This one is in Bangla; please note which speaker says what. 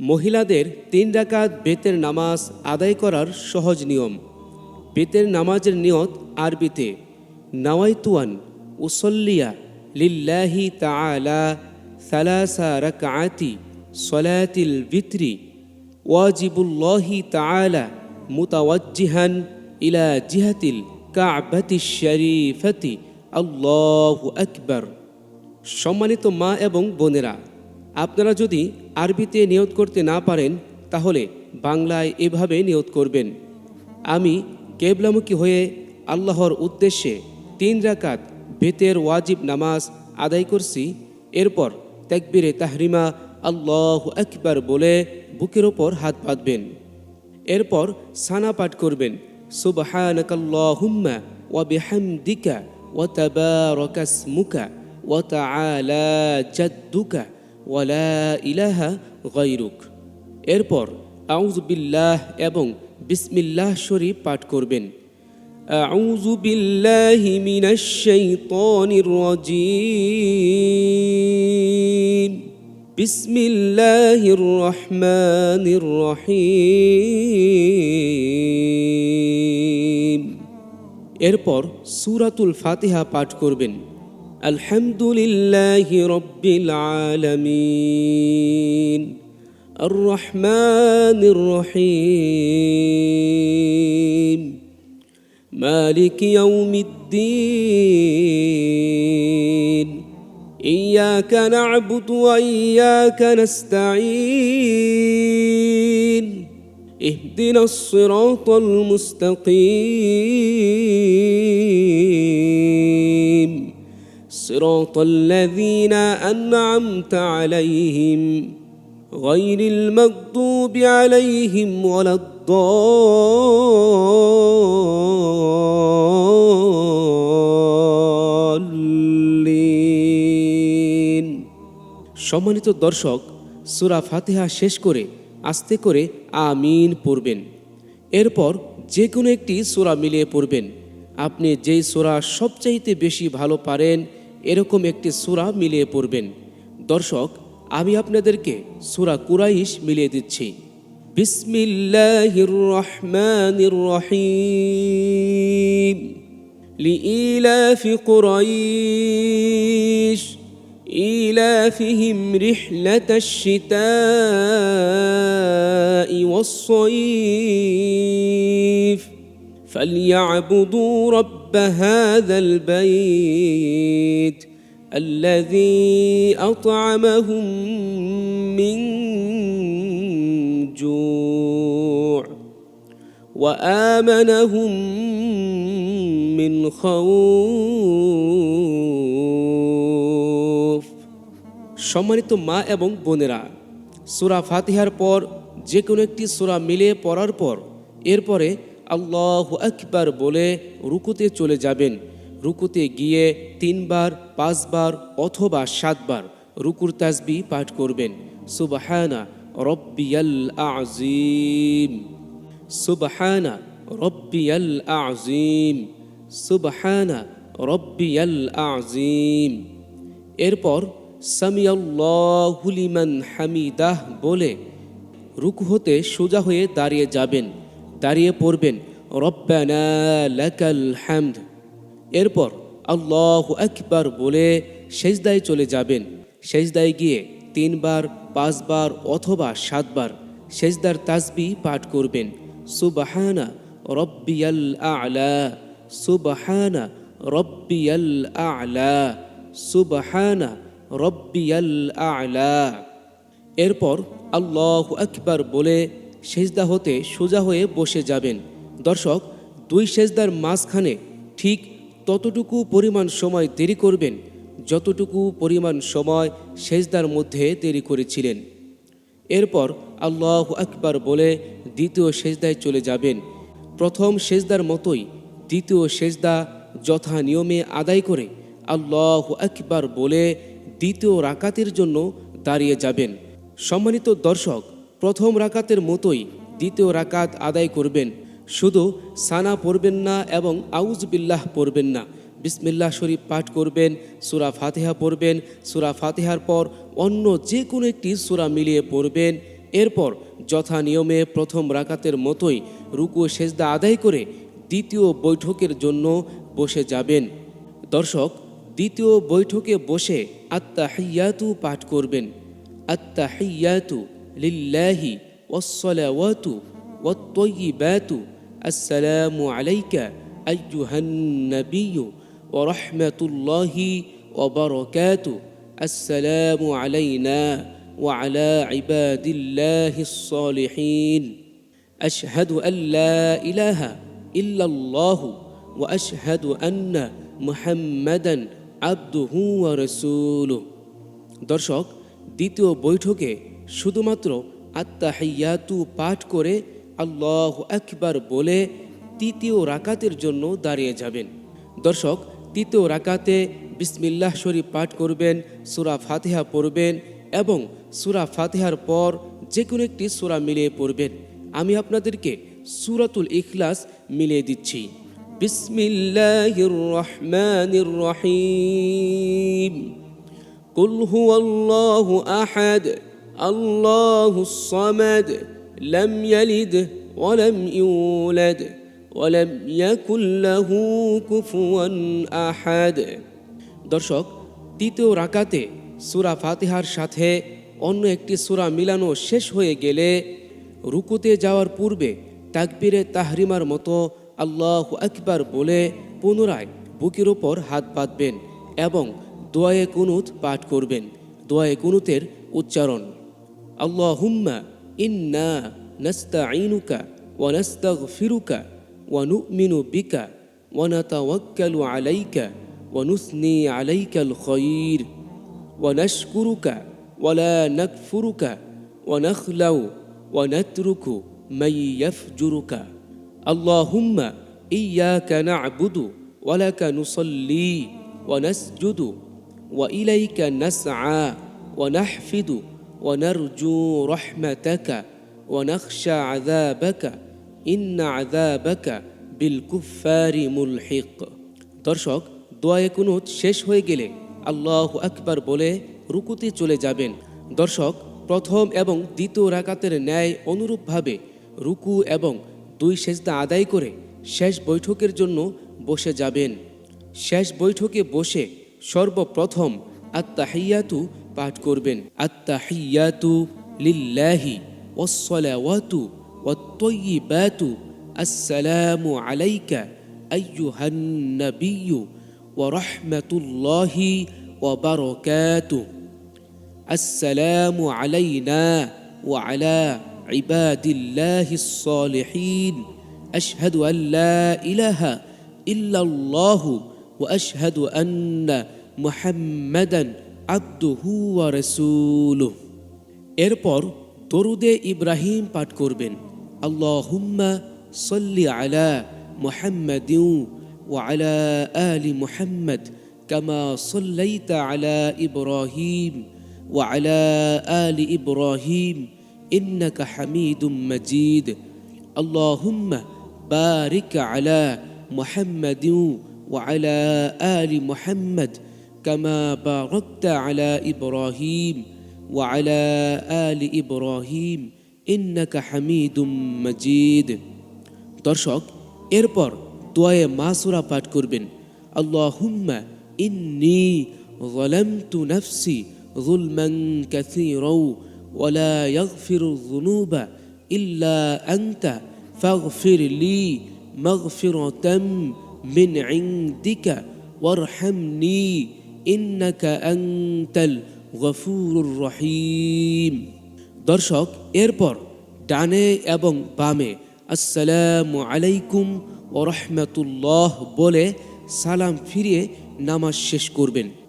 Speaker 1: মহিলাদের তিন রাকাত বেতের নামাজ আদায় করার সহজ নিয়ম। বেতের নামাজের নিয়ত আরবিতে, নাওয়াইতুয়ান, উসল্লিয়া, লিল্লাহি তাআলা সালাসা রাকআতি সলাতিল বিত্রি ওয়াজিবুল্লাহি তাআলা মুতাওয়াজ্জিহান ইলা জিহাতিল কাবাতি শরীফতি। আল্লাহু আকবার। সম্মানিত মা এবং বোনেরা আপনারা যদি আরবিতে নিয়ত করতে না পারেন, তাহলে বাংলায় এভাবে নিয়ত করবেন। আমি কেবলামুখী হয়ে আল্লাহর উদ্দেশ্যে তিন রাকাত বেতের ওয়াজিব নামাজ আদায় করছি, এরপর তাকবিরে তাহরিমা আল্লাহ একবার বলে বুকের ওপর হাত পাতবেন এরপর সানা পাঠ করবেন, সুবহানাকাল্লাহুম্মা ওয়া বিহামদিকা ওয়া তাবারাকাসমুকা ওয়া তাআলা জাদ্দুকা। ওয়া লা ইলাহা গায়রুক এরপর আউযু বিল্লাহ এবং বিসমিল্লাহ শরীফ পাঠ করবেন أعوذ بالله من الشيطان الرجيم بسم الله الرحمن الرحيم এরপর সূরাতুল ফাতিহা পাঠ করবেন الحمد لله رب العالمين. الرحمن الرحيم. مالك يوم الدين. إياك نعبد وإياك نستعين. اهدنا الصراط المستقيم. صراط الذين أنعمت عليهم غير المغضوب عليهم ولا الضالين সম্মানিত দর্শক সুরা ফাতিহা শেষ করে আস্তে করে আমিন পড়বেন এরপর যে কোনো একটি সুরা মিলিয়ে পড়বেন আপনি যেই সুরা সবচাইতে বেশি ভালো পারেন এরকম একটি সুরা মিলিয়ে পড়বেন দর্শক আমি আপনাদেরকে সুরা কুরাইশ মিলিয়ে দিচ্ছি বিসমিল্লাহির রহমানির রহিম لإيلاف قريش إيلافهم رحلة الشتاء والصيف فليعبدوا رب هذا البيت الذي أطعمهم من جوع وآمنهم من خوف সম্মানিত মা এবং বোনেরা সুরা ফাতিহার পর যে কোনো একটি সুরা মিলিয়ে পড়ার পর এরপরে আল্লাহ আকবার বলে রুকুতে চলে যাবেন। রুকুতে গিয়ে তিনবার, পাঁচবার অথবা সাতবার রুকুর তাসবি পাঠ করবেন। সুবহানা রব্বিয়াল আজিম সুবহানা রব্বিয়াল আজিম সুবহানা রব্বিয়াল আজিম এরপর সামিয়াল্লাহুলিমান হামিদাহ বলে রুকু হতে সোজা হয়ে দাঁড়িয়ে যাবেন। দাঁড়িয়ে পড়বেন, রব্বানা হামদ। এরপর আল্লাহ আকবার বলে সেজদায় চলে যাবেন। সেজদায় গিয়ে তিনবার, পাঁচবার অথবা সাতবার সেজদার তাসবি পাঠ করবেন। সুবাহানা রব্বিয়াল আলা, সুবাহানা রব্বিয়াল আলা, সুবাহানা রব্বিয়াল আলা। এরপর আল্লাহ আকবার বলে সেজদা হতে সোজা হয়ে বসে যাবেন। দর্শক, দুই সেজদার মাঝখানে ঠিক ততটুকু পরিমাণ সময় দেরি করবেন, যতটুকু পরিমাণ সময় সেজদার মধ্যে দেরি করেছিলেন। এরপর আল্লাহ আকবার বলে দ্বিতীয় সেজদায় চলে যাবেন। প্রথম সেজদার মতোই দ্বিতীয় সেজদা যথা নিয়মে আদায় করে আল্লাহ আকবার বলে দ্বিতীয় রাকাতের জন্য দাঁড়িয়ে যাবেন। সম্মানিত দর্শক প্রথম রাকাতের মতোই দ্বিতীয় রাকাত আদায় করবেন। শুধু সানা পড়বেন না এবং আউজ বিল্লাহ পড়বেন না। বিসমিল্লাহ শরীফ পাঠ করবেন, সুরা ফাতিহা পড়বেন, সুরা ফাতিহার পর অন্য যে কোনো একটি সুরা মিলিয়ে পড়বেন। এরপর যথা নিয়মে প্রথম রাকাতের মতোই রুকু সেজদা আদায় করে দ্বিতীয় বৈঠকের জন্য বসে যাবেন। দর্শক, দ্বিতীয় বৈঠকে বসে আত্মাহিয়াতু পাঠ করবেন। আত্মাহিয়াতু লিল্লাহি ওয়াসসালাওয়াতু ওয়াত-তাইয়্যিবাতু আসসালামু আলাইকা আইয়ুহান নাবিয়্যু ওয়া রাহমাতুল্লাহি ওয়া বারাকাতু আসসালামু আলাইনা ওয়া আলা ইবাদিল্লাহিস সালিহিন أشهد أن لا إله إلا الله وأشهد أن محمدا عبده ورسوله দর্শক দ্বিতীয় বৈঠকে শুধুমাত্র আত্মাহাইয়াতু পাঠ করে আল্লাহ একবার বলে তৃতীয় রাকাতের জন্য দাঁড়িয়ে যাবেন। দর্শক, তৃতীয় রাকাতে বিসমিল্লাহ শরীফ পাঠ করবেন, সুরা ফাতেহা পড়বেন এবং সুরা ফাতেহার পর যে কোনো একটি সুরা মিলিয়ে পড়বেন। আমি আপনাদেরকে সুরাতুল ইখলাস মিলিয়ে দিচ্ছি। বিসমিল্লাহ রহমানির আহাদ। الله الصمد لم يلد ولم يولد ولم يكن له كفوا احد দর্শক তৃতীয় রাকাতে সূরা ফাতিহার সাথে অন্য একটি সূরা মিলানো শেষ হয়ে গেলে রুকুতে যাওয়ার পূর্বে তাকবীরে তাহরিমার মতো আল্লাহ আকবার বলে পুনরায় বুকের ওপর হাত বাঁধবেন এবং দোয়ায়ে কুনুত পাঠ করবেন দোয়ায়ে কুনুতের উচ্চারণ اللهم إنا نستعينك ونستغفرك ونؤمن بك ونتوكل عليك ونثني عليك الخير. ونشكرك ولا نكفرك ونخلو ونترك من يفجرك. اللهم إياك نعبد ولك نصلي ونسجد وإليك نسعى ونحفد ونرجو رحمتك ونخشى عذابك إن عذابك بالكفار ملحق দর্শক দোয়ায়ে কুনুত শেষ হয়ে গেলে আল্লাহ আকবার বলে রুকুতে চলে যাবেন দর্শক প্রথম এবং দ্বিতীয় রাকাতের ন্যায় অনুরূপভাবে রুকু এবং দুই সেজদা আদায় করে শেষ বৈঠকের জন্য বসে যাবেন শেষ বৈঠকে বসে সর্বপ্রথম আত্মাহিয়াতু পাঠ করবেন আত্মাহিয়াতু লিল্লাহি ওয়াসসালাওয়াতু ওয়াত-তাইয়্যিবাতু আসসালামু আলাইকা আইয়ুহান নাবিয়্যু ওয়া রাহমাতুল্লাহি ওয়া বারাকাতুহু السلام علينا وعلى عباد الله الصالحين أشهد أن لا إله إلا الله وأشهد أن محمدا عبده ورسوله এরপর দরুদে ইব্রাহিম পাঠ করবেন আল্লাহুম্মা সল্লি আলা মুহাম্মাদিন وعلى آل محمد كما صليت على إبراهيم وعلى آل إبراهيم إنك حميد مجيد اللهم بارك على محمد وعلى آل محمد كما باركت على إبراهيم وعلى آل إبراهيم إنك حميد مجيد দর্শক এরপর দোয়ায়ে মাসুরা পাঠ করবেন আল্লাহুম্মা ইন্নী ظلمت نفسي ظلما كثيرا ولا يغفر الذنوب إلا أنت فاغفر لي مغفرة من عندك وارحمني ইন্নাকা আংতাল গফুরুর রহিম। দর্শক, এরপর ডানে এবং বামে আসসালামু আলাইকুম ও রহমতুল্লাহ বলে সালাম ফিরিয়ে নামাজ শেষ করবেন।